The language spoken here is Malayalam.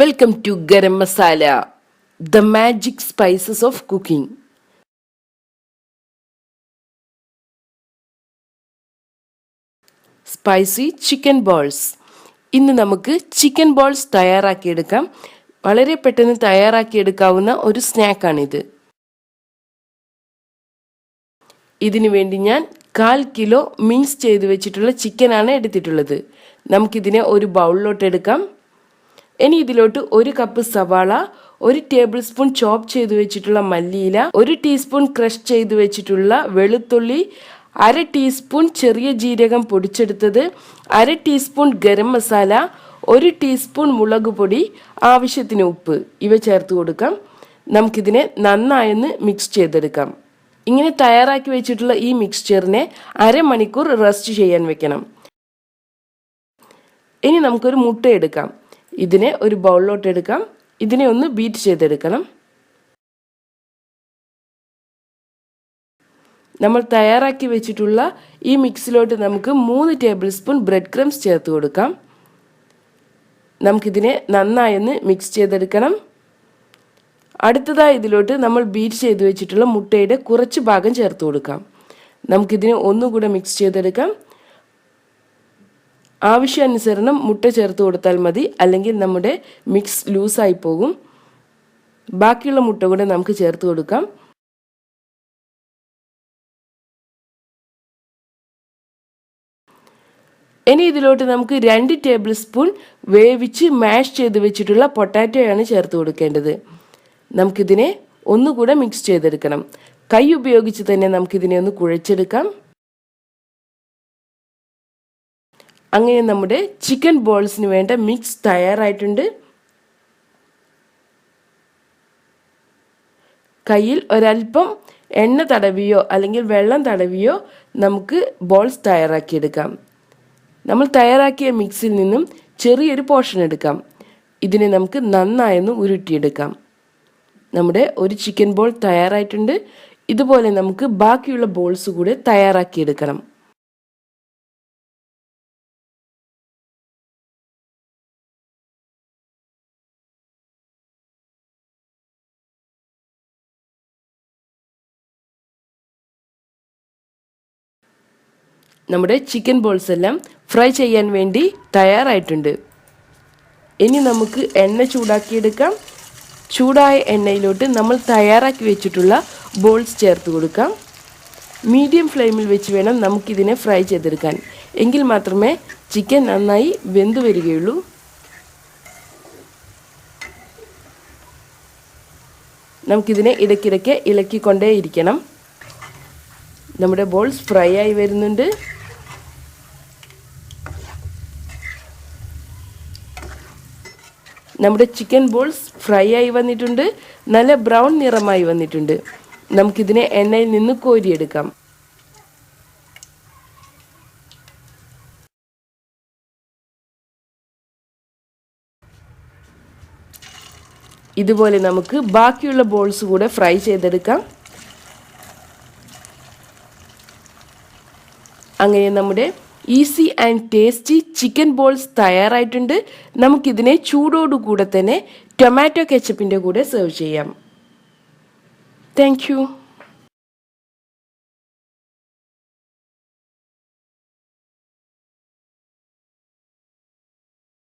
Welcome to garam masala the magic spices of cooking spicy chicken balls ഇന്ന് നമുക്ക് ചിക്കൻ ബോൾസ് തയ്യാറാക്കിയെടുക്കാം വളരെ പെട്ടെന്ന് തയ്യാറാക്കിയെടുക്കാവുന്ന ഒരു സ്നാക്കാണിത്. ഇതിനു വേണ്ടി ഞാൻ കാൽ കിലോ മിൻസ് ചെയ്ത് വെച്ചിട്ടുള്ള ചിക്കനാണ് എടുത്തിട്ടുള്ളത്. നമുക്കിതിനെ ഒരു ബൗളിലോട്ട് എടുക്കാം. ഇനി ഇതിലോട്ട് ഒരു കപ്പ് സവാള ഒരു ടേബിൾ സ്പൂൺ ചോപ്പ് ചെയ്ത് വെച്ചിട്ടുള്ള മല്ലിയില ഒരു ടീസ്പൂൺ ക്രഷ് ചെയ്ത് വെച്ചിട്ടുള്ള വെളുത്തുള്ളി അര ടീസ്പൂൺ ചെറിയ ജീരകം പൊടിച്ചെടുത്തത് അര ടീസ്പൂൺ ഗരം മസാല ഒരു ടീസ്പൂൺ മുളക് പൊടി ആവശ്യത്തിന് ഉപ്പ്. ഇവ ചേർത്ത് കൊടുക്കാം. നമുക്കിതിനെ നന്നായൊന്ന് മിക്സ് ചെയ്തെടുക്കാം. ഇങ്ങനെ തയ്യാറാക്കി വെച്ചിട്ടുള്ള ഈ മിക്സ്ചറിനെ അരമണിക്കൂർ റെസ്റ്റ് ചെയ്യാൻ വെക്കണം. ഇനി നമുക്കൊരു മുട്ട എടുക്കാം. ഇതിനെ ഒരു ബൗളിലോട്ട് എടുക്കാം. ഇതിനെ ഒന്ന് ബീറ്റ് ചെയ്തെടുക്കണം. നമ്മൾ തയ്യാറാക്കി വെച്ചിട്ടുള്ള ഈ മിക്സിലോട്ട് നമുക്ക് മൂന്ന് ടേബിൾ സ്പൂൺ ബ്രെഡ് ക്രംസ് ചേർത്ത് കൊടുക്കാം. നമുക്കിതിനെ നന്നായൊന്ന് മിക്സ് ചെയ്തെടുക്കണം. അടുത്തതായി ഇതിലോട്ട് നമ്മൾ ബീറ്റ് ചെയ്ത് വെച്ചിട്ടുള്ള മുട്ടയുടെ കുറച്ച് ഭാഗം ചേർത്ത് കൊടുക്കാം. നമുക്കിതിനെ ഒന്നുകൂടെ മിക്സ് ചെയ്തെടുക്കാം. ആവശ്യാനുസരണം മുട്ട ചേർത്ത് കൊടുത്താൽ മതി. അല്ലെങ്കിൽ നമ്മുടെ മിക്സ് ലൂസായി പോകും. ബാക്കിയുള്ള മുട്ട കൂടെ നമുക്ക് ചേർത്ത് കൊടുക്കാം. ഇനി ഇതിലോട്ട് നമുക്ക് രണ്ട് ടേബിൾ സ്പൂൺ വേവിച്ച് മാഷ് ചെയ്ത് വെച്ചിട്ടുള്ള പൊട്ടാറ്റോയാണ് ചേർത്ത് കൊടുക്കേണ്ടത്. നമുക്കിതിനെ ഒന്നുകൂടെ മിക്സ് ചെയ്തെടുക്കണം. കൈ ഉപയോഗിച്ച് തന്നെ നമുക്കിതിനെ ഒന്ന് കുഴച്ചെടുക്കാം. അങ്ങനെ നമ്മുടെ ചിക്കൻ ബോൾസിന് വേണ്ട മിക്സ് തയ്യാറായിട്ടുണ്ട്. കയ്യിൽ ഒരല്പം എണ്ണ തടവിയോ അല്ലെങ്കിൽ വെള്ളം തടവിയോ നമുക്ക് ബോൾസ് തയ്യാറാക്കിയെടുക്കാം. നമ്മൾ തയ്യാറാക്കിയ മിക്സിൽ നിന്നും ചെറിയൊരു പോർഷൻ എടുക്കാം. ഇതിനെ നമുക്ക് നന്നായൊന്ന് ഉരുട്ടിയെടുക്കാം. നമ്മുടെ ഒരു ചിക്കൻ ബോൾ തയ്യാറായിട്ടുണ്ട്. ഇതുപോലെ നമുക്ക് ബാക്കിയുള്ള ബോൾസ് കൂടെ തയ്യാറാക്കിയെടുക്കണം. നമ്മുടെ ചിക്കൻ ബോൾസ് എല്ലാം ഫ്രൈ ചെയ്യാൻ വേണ്ടി തയ്യാറായിട്ടുണ്ട്. ഇനി നമുക്ക് എണ്ണ ചൂടാക്കിയെടുക്കാം. ചൂടായ എണ്ണയിലോട്ട് നമ്മൾ തയ്യാറാക്കി വെച്ചിട്ടുള്ള ബോൾസ് ചേർത്ത് കൊടുക്കാം. മീഡിയം ഫ്ലെയിമിൽ വെച്ച് വേണം നമുക്കിതിനെ ഫ്രൈ ചെയ്തെടുക്കാൻ. എങ്കിൽ മാത്രമേ ചിക്കൻ നന്നായി വെന്തു വരികയുള്ളൂ. നമുക്കിതിനെ ഇടയ്ക്കിടയ്ക്ക് ഇളക്കിക്കൊണ്ടേയിരിക്കണം. നമ്മുടെ ബോൾസ് ഫ്രൈ ആയി വരുന്നുണ്ട്. നമ്മുടെ ചിക്കൻ ബോൾസ് ഫ്രൈ ആയി വന്നിട്ടുണ്ട്. നല്ല ബ്രൗൺ നിറമായി വന്നിട്ടുണ്ട്. നമുക്കിതിനെ എണ്ണയിൽ നിന്ന് കോരിയെടുക്കാം. ഇതുപോലെ നമുക്ക് ബാക്കിയുള്ള ബോൾസ് കൂടെ ഫ്രൈ ചെയ്തെടുക്കാം. അങ്ങനെ നമ്മുടെ easy and tasty chicken balls തയ്യാറായിട്ടുണ്ട്. നമുക്കിതിനെ ചൂടോടുകൂടെ തന്നെ ടൊമാറ്റോ കെച്ചപ്പിന്റെ കൂടെ സെർവ് ചെയ്യാം. താങ്ക്